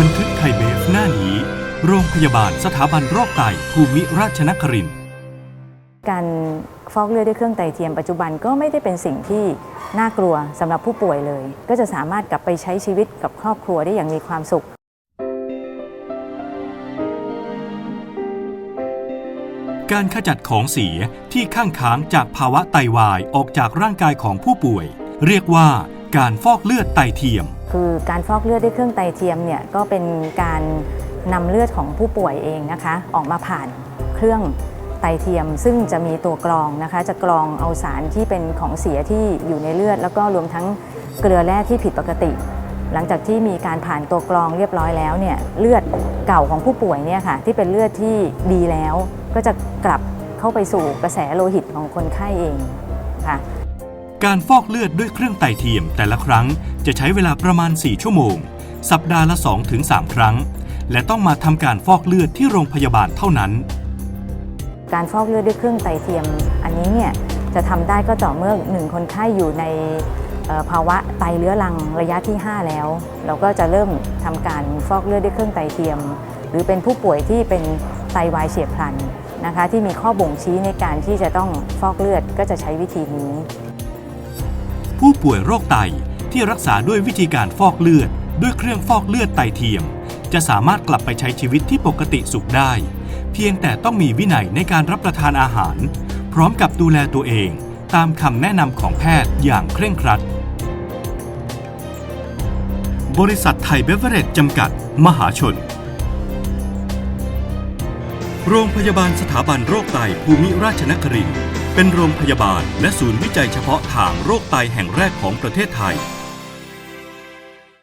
บันทึกไทยเบฟหน้านี้ โรงพยาบาลสถาบันโรคไตภูมิราชนครินทร์การฟอกเลือดด้วยเครื่องไตเทียมปัจจุบันก็ไม่ได้เป็นสิ่งที่น่ากลัวสำหรับผู้ป่วยเลย ก็จะสามารถกลับไปใช้ชีวิตกับครอบครัวได้อย่างมีความสุข การขจัดของเสียที่ข้างค้างจากภาวะไตวายออกจากร่างกายของผู้ป่วย เรียกว่า การฟอกเลือดไตเทียม คือการฟอกเลือดด้วยเครื่องไตเทียมเนี่ยก็เป็นการนำเลือดของผู้ป่วยเองนะคะ ออกมาผ่านเครื่องไตเทียม ซึ่งจะมีตัวกรองนะคะ จะกรองเอาสารที่เป็นของเสียที่อยู่ในเลือด แล้วก็รวมทั้งเกลือแร่ที่ผิดปกติ หลังจากที่มีการผ่านตัวกรองเรียบร้อยแล้วเนี่ยเลือดเก่าของผู้ป่วยเนี่ยค่ะที่เป็นเลือดที่ดีแล้ว ก็จะกลับเข้าไปสู่กระแสโลหิตของคนไข้เองค่ะ การฟอกเลือดด้วยเครื่องไตเทียมแต่ละครั้งจะใช้เวลาประมาณ 4 ชั่วโมง สัปดาห์ละ 2-3 ครั้ง และต้องมาทำการฟอกเลือดที่โรงพยาบาลเท่านั้น การฟอกเลือดด้วยเครื่องไตเทียม อันนี้เนี่ยจะทำได้ก็ต่อเมื่อหนึ่งคนไข้อยู่ในภาวะไตเรื้อรังระยะที่ 5 แล้ว เราก็จะเริ่มทำการฟอกเลือดด้วยเครื่องไตเทียม หรือเป็นผู้ป่วยที่เป็นไตวายเฉียบพลันนะคะที่มีข้อบ่งชี้ในการที่จะต้องฟอกเลือดก็จะใช้วิธีนี้ ผู้ป่วยโรคไตที่รักษาด้วยวิธีการฟอกเลือด ด้วยเครื่องฟอกเลือดไตเทียม จะสามารถกลับไปใช้ชีวิตที่ปกติสุขได้ เพียงแต่ต้องมีวินัยในการรับประทานอาหาร พร้อมกับดูแลตัวเอง ตามคำแนะนำของแพทย์อย่างเคร่งครัด บริษัทไทยเบเวอร์เรจจำกัด มหาชน โรงพยาบาลสถาบันโรคไตภูมิราชนครินทร์ เป็นโรงพยาบาลและศูนย์วิจัยเฉพาะทางโรคไตแห่งแรกของประเทศไทย